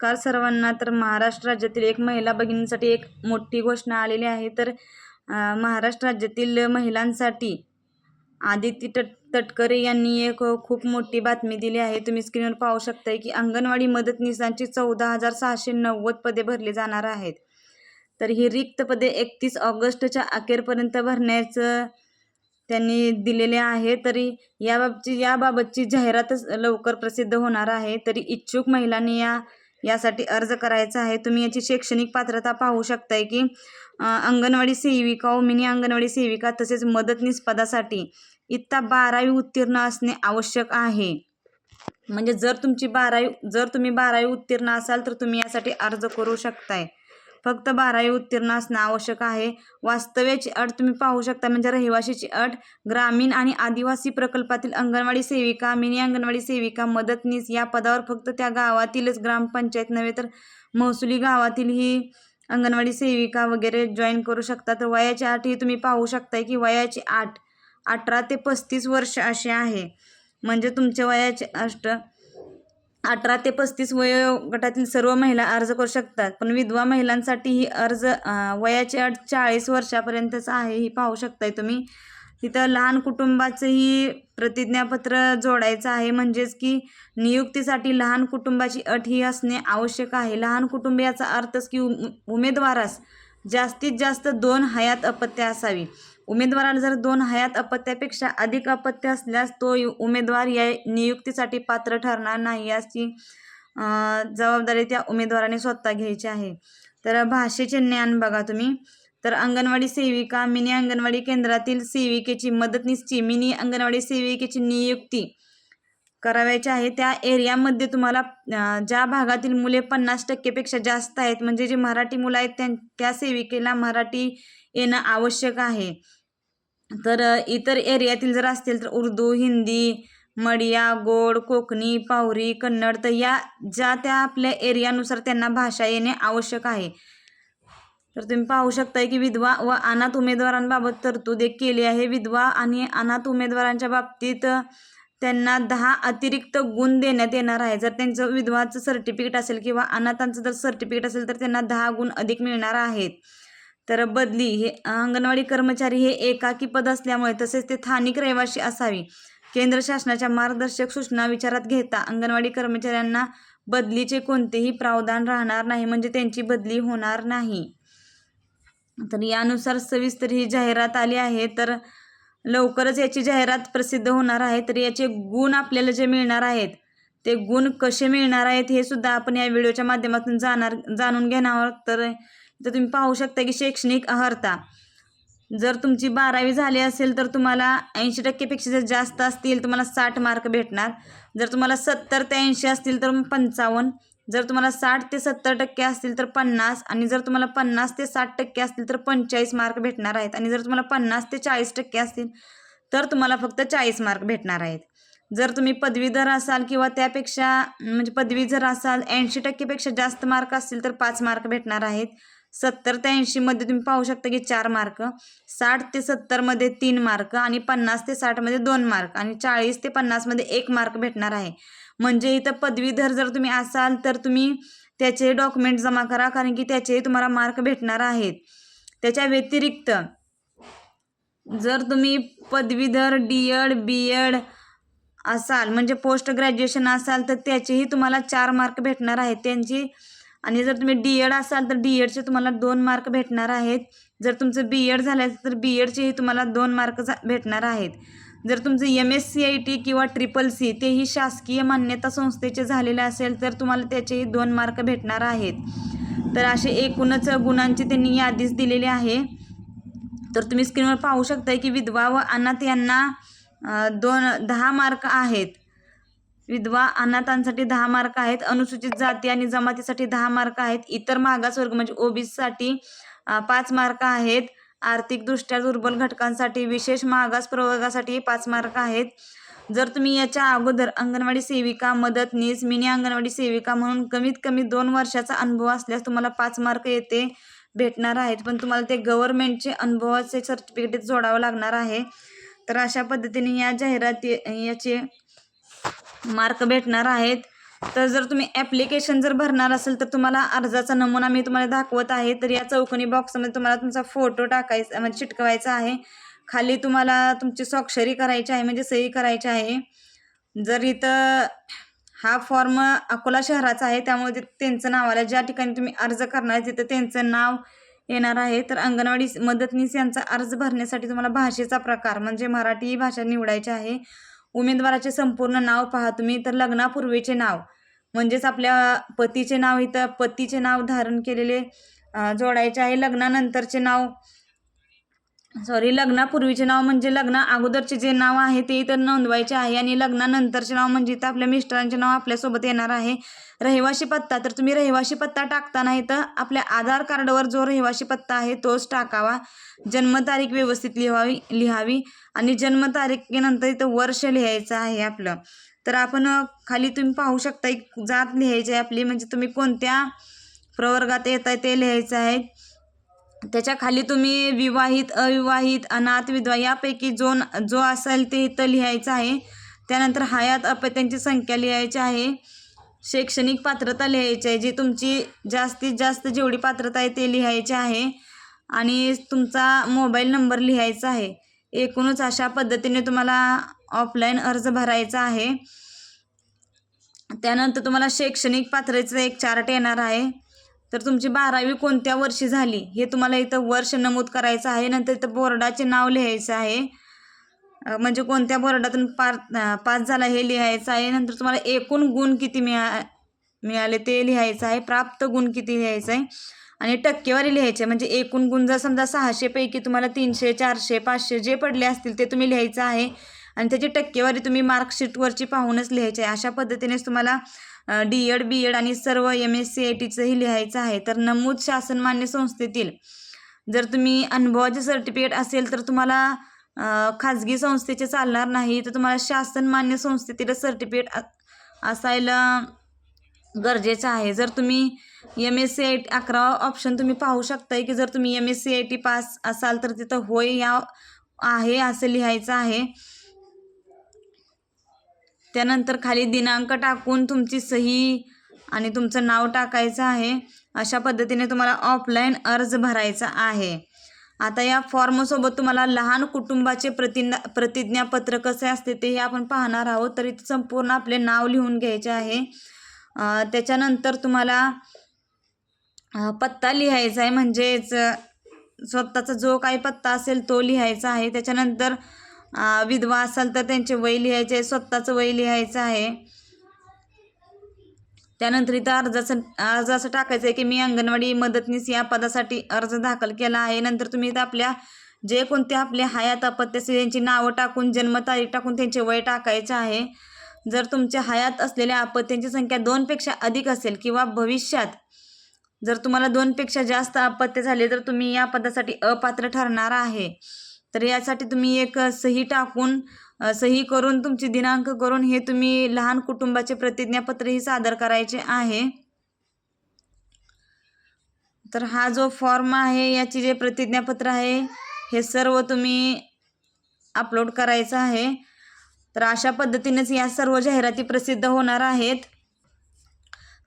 नमस्कार सर्वांना. तर महाराष्ट्र राज्यातील एक महिला भगिनींसाठी एक मोठी घोषणा आलेली आहे. तर महाराष्ट्र राज्यातील महिलांसाठी आदिती तट तटकरे यांनी एक खूप मोठी बातमी दिली आहे. तुम्ही स्क्रीनवर पाहू शकताय की अंगणवाडी मदतनीसांची चौदा हजार सहाशे नव्वद पदे भरली जाणार आहेत. तर ही रिक्त पदे एकतीस ऑगस्टच्या अखेरपर्यंत भरण्याचं त्यांनी दिलेले आहे. तरी याबाबतची याबाबतची जाहिरातच लवकर प्रसिद्ध होणार आहे. तरी इच्छुक महिलांनी या यासाठी अर्ज करायचा आहे. तुम्ही याची शैक्षणिक पात्रता पाहू शकताय की अंगणवाडी सेविका व मिनी अंगणवाडी सेविका तसेच मदतनीस पदासाठी इत्ता बारावी उत्तीर्ण असणे आवश्यक आहे. म्हणजे जर तुमची बारावी जर तुम्ही बारावी उत्तीर्ण असाल तर तुम्ही यासाठी अर्ज करू शकताय. फक्त बारावी उत्तीर्ण असणं आवश्यक आहे. वास्तव्याची अट तुम्ही पाहू शकता म्हणजे रहिवाशीची अट ग्रामीण आणि आदिवासी प्रकल्पातील अंगणवाडी सेविका मिनी अंगणवाडी सेविका मदतनीस या पदावर फक्त त्या गावातीलच ग्रामपंचायत नव्हे तर महसुली गावातील ही अंगणवाडी सेविका वगैरे जॉईन करू शकता. तर वयाची आठ ही तुम्ही पाहू शकताय की वयाची आठ अठरा ते पस्तीस वर्ष असे आहे. म्हणजे तुमच्या वयाचे अष्ट अठरा ते पस्तीस वयोगटातील सर्व महिला अर्ज करू शकतात. पण विधवा महिलांसाठी ही अर्ज वयाची अट चाळीस वर्षापर्यंतच आहे ही पाहू शकताय तुम्ही. तिथं लहान कुटुंबाचंही प्रतिज्ञापत्र जोडायचं आहे. म्हणजेच की नियुक्तीसाठी लहान कुटुंबाची अट ही असणे आवश्यक आहे. लहान कुटुंब याचा अर्थच की उमेदवारास जास्तीत जास्त दोन हयात अपत्य असावी. उमेदवाराला जर दोन हयात अपत्यापेक्षा अधिक अपत्य असल्यास तो उमेदवार या नियुक्तीसाठी पात्र ठरणार नाही याची जबाबदारी त्या उमेदवाराने स्वतः घ्यायची आहे. तर भाषेचे ज्ञान बघा तुम्ही. तर अंगणवाडी सेविका मिनी अंगणवाडी केंद्रातील सेविकेची मदतनीसची मिनी अंगणवाडी सेविकेची नियुक्ती करावयाची आहे. त्या एरियामध्ये तुम्हाला ज्या भागातील मुले पन्नास टक्केपेक्षा जास्त आहेत म्हणजे जे मराठी मुलं आहेत त्यां त्या सेविकेला मराठी येणं आवश्यक आहे. तर इतर एरियातील जर असतील तर उर्दू हिंदी मडिया गोड कोकणी पावरी कन्नड तर या ज्या त्या आपल्या एरियानुसार त्यांना भाषा येणे आवश्यक आहे. तर तुम्ही पाहू शकताय की विधवा व अनाथ उमेदवारांबाबत तरतूद एक केली आहे. विधवा आणि अनाथ उमेदवारांच्या बाबतीत त्यांना दहा अतिरिक्त गुण देण्यात येणार आहे. जर त्यांचं विधवाचं सर्टिफिकेट असेल किंवा अनाथांचं जर सर्टिफिकेट असेल तर त्यांना दहा गुण अधिक मिळणार आहेत. तर बदली हे अंगणवाडी कर्मचारी हे एकाकी पद असल्यामुळे तसेच ते स्थानिक रहिवासी असावी. केंद्र शासनाच्या मार्गदर्शक सूचना विचारात घेता अंगणवाडी कर्मचाऱ्यांना बदलीचे कोणतेही प्रावधान राहणार नाही म्हणजे त्यांची बदली होणार नाही. तर यानुसार सविस्तर ही जाहिरात आली आहे तर लवकरच याची जाहिरात प्रसिद्ध होणार आहे. तर याचे गुण आपल्याला जे मिळणार आहेत ते गुण कसे मिळणार आहेत हे सुद्धा आपण या व्हिडिओच्या माध्यमातून जाणार जाणून घेणार तर तर तुम्ही पाहू शकता की शैक्षणिक अर्हता जर तुमची बारावी झाली असेल तर तुम्हाला ऐंशी टक्केपेक्षा जर जास्त असतील तुम्हाला साठ मार्क भेटणार. जर तुम्हाला सत्तर ते ऐंशी असतील तर पंचावन्न. जर तुम्हाला साठ ते सत्तर टक्के असतील तर पन्नास. आणि जर तुम्हाला पन्नास ते साठ टक्के असतील तर पंचेचाळीस मार्क भेटणार आहेत. आणि जर तुम्हाला पन्नास ते चाळीस टक्के असतील तर तुम्हाला फक्त चाळीस मार्क भेटणार आहेत. जर तुम्ही पदवीधर असाल किंवा त्यापेक्षा म्हणजे पदवी जर असाल ऐंशी टक्केपेक्षा जास्त मार्क असतील तर पाच मार्क भेटणार आहेत. सत्तर ते ऐंशीमध्ये तुम्ही पाहू शकता की चार मार्क. साठ ते सत्तरमध्ये तीन मार्क आणि पन्नास ते साठमध्ये दोन मार्क आणि चाळीस ते पन्नासमध्ये एक मार्क भेटणार आहे. म्हणजे इथं पदवीधर जर तुम्ही असाल तर तुम्ही त्याचे डॉक्युमेंट जमा करा कारण की त्याचे तुम्हाला मार्क भेटणार आहेत. त्याच्या व्यतिरिक्त जर तुम्ही पदवीधर डी एड बी एड असाल म्हणजे पोस्ट ग्रॅज्युएशन असाल तर त्याचेही तुम्हाला चार मार्क भेटणार आहेत. त्यांची आणि जर तुम्ही डी एड असाल तर डी एडचे तुम्हाला दोन मार्क भेटणार आहेत. जर तुमचं बी एड झालं असेल तर बी एडचेही तुम्हाला दोन मार्क भेटणार आहेत. जर तुमचं M S C I T किंवा ट्रिपल सी तेही शासकीय मान्यता संस्थेचे झालेले असेल तर तुम्हाला त्याचेही दोन मार्क भेटणार आहेत. तर असे एकूणच गुणांची त्यांनी यादीच दिलेली आहे. तर तुम्ही स्क्रीनवर पाहू शकताय की विधवा व अनाथ यांना दोन दहा मार्क आहेत. विधवा अनाथांसाठी दहा मार्क आहेत अनुसूचित जाती आणि जमातीसाठी दहा मार्क आहेत. इतर मागासवर्ग म्हणजे ओबीसीसाठी पाच मार्क आहेत. आर्थिकदृष्ट्या दुर्बल घटकांसाठी विशेष मागास प्रवर्गासाठी पाच मार्क आहेत. जर तुम्ही याच्या अगोदर अंगणवाडी सेविका मदतनीस मिनी अंगणवाडी सेविका म्हणून कमीत कमी दोन वर्षाचा अनुभव असल्यास तुम्हाला पाच मार्क येते भेटणार आहेत. पण तुम्हाला ते गव्हर्नमेंटचे अनुभवाचे सर्टिफिकेट जोडावं लागणार आहे. तर अशा पद्धतीने या जाहिराती याचे मार्क भेटणार आहेत. तर जर तुम्ही ॲप्लिकेशन जर भरणार असेल तर तुम्हाला अर्जाचा नमुना मी तुम्हाला दाखवत आहे. तर या चौकोनी बॉक्समध्ये तुम्हाला तुमचा फोटो टाकायचा म्हणजे चिटकवायचा आहे. खाली तुम्हाला तुमची स्वाक्षरी करायची आहे म्हणजे सही करायची आहे. जर इथं हा फॉर्म अकोला शहराचा आहे त्यामुळे त्यांचं नाव आलं. ज्या ठिकाणी तुम्ही अर्ज करणार तिथं त्यांचं नाव येणार आहे. तर अंगणवाडी मदतनीस यांचा अर्ज भरण्यासाठी तुम्हाला भाषेचा प्रकार म्हणजे मराठी ही भाषा निवडायची आहे. उमेदवाराचे संपूर्ण नाव पहा तुम्ही. तर लग्नापूर्वीचे नाव म्हणजेच आपल्या पतीचे नाव इथं पतीचे नाव धारण केलेले जोडायचे आहे. लग्नानंतरचे नाव सॉरी लग्नापूर्वीचे नाव म्हणजे लग्ना. अगोदरचे जे नाव आहे ते इथं नोंदवायचे आहे आणि लग्नानंतरचे नाव म्हणजे इथं आपल्या मिस्टरांचे नाव आपल्यासोबत येणार आहे. रहिवासी पत्ता तर तुम्ही रहिवाशी पत्ता टाकताना इथं आपल्या आधार कार्डवर जो रहिवासी पत्ता आहे तोच टाकावा. जन्मतारीख व्यवस्थित लिहावी लिहावी आणि जन्मतारीखेनंतर इथं वर्ष लिहायचं आहे आपलं. तर आपण खाली तुम्ही पाहू शकता एक जात लिहायची आहे आपली. म्हणजे तुम्ही कोणत्या प्रवर्गात येत आहे ते लिहायचं आहे. त्याच्याखाली तुम्ही विवाहित अविवाहित अनाथ विधवा यापैकी जो न- जो असेल ते इथं लिहायचं आहे. त्यानंतर हयात अपत्यांची संख्या लिहायची आहे. शैक्षणिक पात्रता लिहायची आहे. जी तुमची जास्तीत जास्त जेवढी पात्रता आहे ते लिहायची आहे. आणि तुमचा मोबाईल नंबर लिहायचा आहे. एकूणच अशा पद्धतीने तुम्हाला ऑफलाईन अर्ज भरायचा आहे. त्यानंतर तुम्हाला शैक्षणिक पात्रतेचा एक चार्ट येणार आहे. तर तुमची बारावी कोणत्या वर्षी झाली? हे तुम्हाला इथं वर्ष नमूद करायचं आहे. नंतर इथं बोर्डाचे नाव लिहायचं आहे. म्हणजे कोणत्या बोर्डातून पार पास झाला हे लिहायचं आहे. नंतर तुम्हाला एकूण गुण किती मिळा मिळाले ते लिहायचं आहे. प्राप्त गुण किती लिहायचं आहे? आणि टक्केवारी लिहायची आहे. म्हणजे एकूण गुण जर समजा सहाशेपैकी तुम्हाला तीनशे चारशे पाचशे जे पडले असतील ते तुम्ही लिहायचं आहे. आणि त्याची टक्केवारी तुम्ही मार्कशीटवरची पाहूनच लिहायची आहे. अशा पद्धतीनेच तुम्हाला डी एड बी एड आणि सर्व एम एस सी आय टीचंही लिहायचं आहे. तर नमूद शासनमान्य संस्थेतील जर तुम्ही अनुभवाचे सर्टिफिकेट असेल तर तुम्हाला खाजगी संस्थेचे चालणार नाही. तर तुम्हाला शासनमान्य संस्थेतील सर्टिफिकेट असायला गरजेचं आहे. जर तुम्ही M S C I T अकरावा ऑप्शन तुम्ही पाहू शकताय की जर तुम्ही M S C I T pass असाल तर तिथं होय या आहे असं लिहायचं आहे. त्यानंतर खाली दिनांक टाकून तुमची सही आणि तुमचं नाव टाकायचं आहे. अशा पद्धतीने तुम्हाला ऑफलाईन अर्ज भरायचा आहे. आता या फॉर्मसोबत तुम्हाला लहान कुटुंबाचे प्रतिना प्रतिज्ञापत्र कसे असते ते आपण पाहणार आहोत. तरी संपूर्ण आपले नाव लिहून घ्यायचे आहे. त्याच्यानंतर तुम्हाला पत्ता लिहायचा आहे. म्हणजेच स्वतःचा जो काही पत्ता असेल तो लिहायचा आहे. त्याच्यानंतर विधवा असाल तर त्यांचे वय लिहायचे आहे स्वतःचं वय लिहायचं आहे. त्यानंतर इथं अर्जाचं अर्ज असं टाकायचं आहे की मी अंगणवाडी मदतनीस या पदासाठी अर्ज दाखल केला आहे. नंतर तुम्ही इथं आपल्या जे कोणते आपले हयात अपत्य असतील त्यांची नावं टाकून जन्मतारीख टाकून त्यांचे वय टाकायचे आहे. जर तुमच्या हयात असलेल्या अपत्यांची संख्या दोनपेक्षा अधिक असेल किंवा भविष्यात जर तुम्हाला दोनपेक्षा जास्त अपत्य झाले तर तुम्ही या पदासाठी अपात्र ठरणार आहे. तर यासाठी तुम्ही एक सही टाकून सही करून तुमची दिनांक करून हे तुम्ही लहान कुटुंबाचे प्रतिज्ञापत्रही सादर करायचे आहे. तर हा जो फॉर्म आहे याची जे प्रतिज्ञापत्र आहे हे सर्व तुम्ही अपलोड करायचं आहे. तर अशा पद्धतीनेच या सर्व जाहिराती प्रसिद्ध होणार आहेत.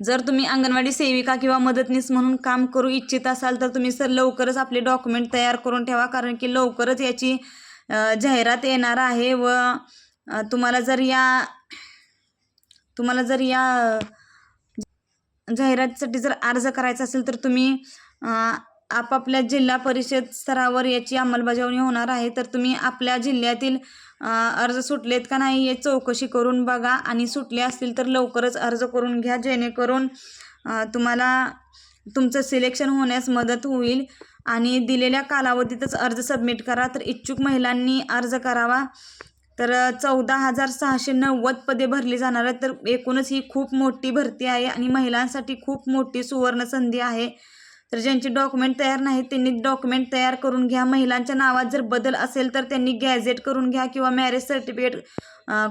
जर तुम्ही अंगणवाडी सेविका किंवा मदतनीस म्हणून काम करू इच्छित असाल तर तुम्ही सर लवकरच आपले डॉक्युमेंट तयार करून ठेवा कारण की लवकरच याची जाहिरात येणार आहे व तुम्हाला जर या तुम्हाला जर या जाहिरातीसाठी जर अर्ज करायचा असेल तर तुम्ही आपापल्या जिल्हा परिषद स्तरावर याची अंमलबजावणी होणार आहे. तर तुम्ही आपल्या जिल्ह्यातील अर्ज सुटलेत का नाही हे चौकशी करून बघा आणि सुटले असतील तर लवकरच अर्ज करून घ्या. जेणेकरून तुम्हाला तुमचं सिलेक्शन होण्यास मदत होईल आणि दिलेल्या कालावधीतच अर्ज सबमिट करा. तर इच्छुक महिलांनी अर्ज करावा. तर चौदा हजार सहाशे नव्वद पदे भरली जाणार आहेत. तर एकूणच ही खूप मोठी भरती आहे आणि महिलांसाठी खूप मोठी सुवर्ण संधी आहे. तर ज्यांचे डॉक्युमेंट तयार नाहीत त्यांनी डॉक्युमेंट तयार करून घ्या. महिलांच्या नावात जर बदल असेल तर त्यांनी गॅझेट करून घ्या किंवा मॅरेज सर्टिफिकेट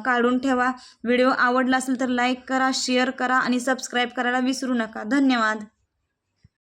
काढून ठेवा. व्हिडिओ आवडला असेल तर लाईक करा शेअर करा आणि सबस्क्राईब करायला विसरू नका. धन्यवाद.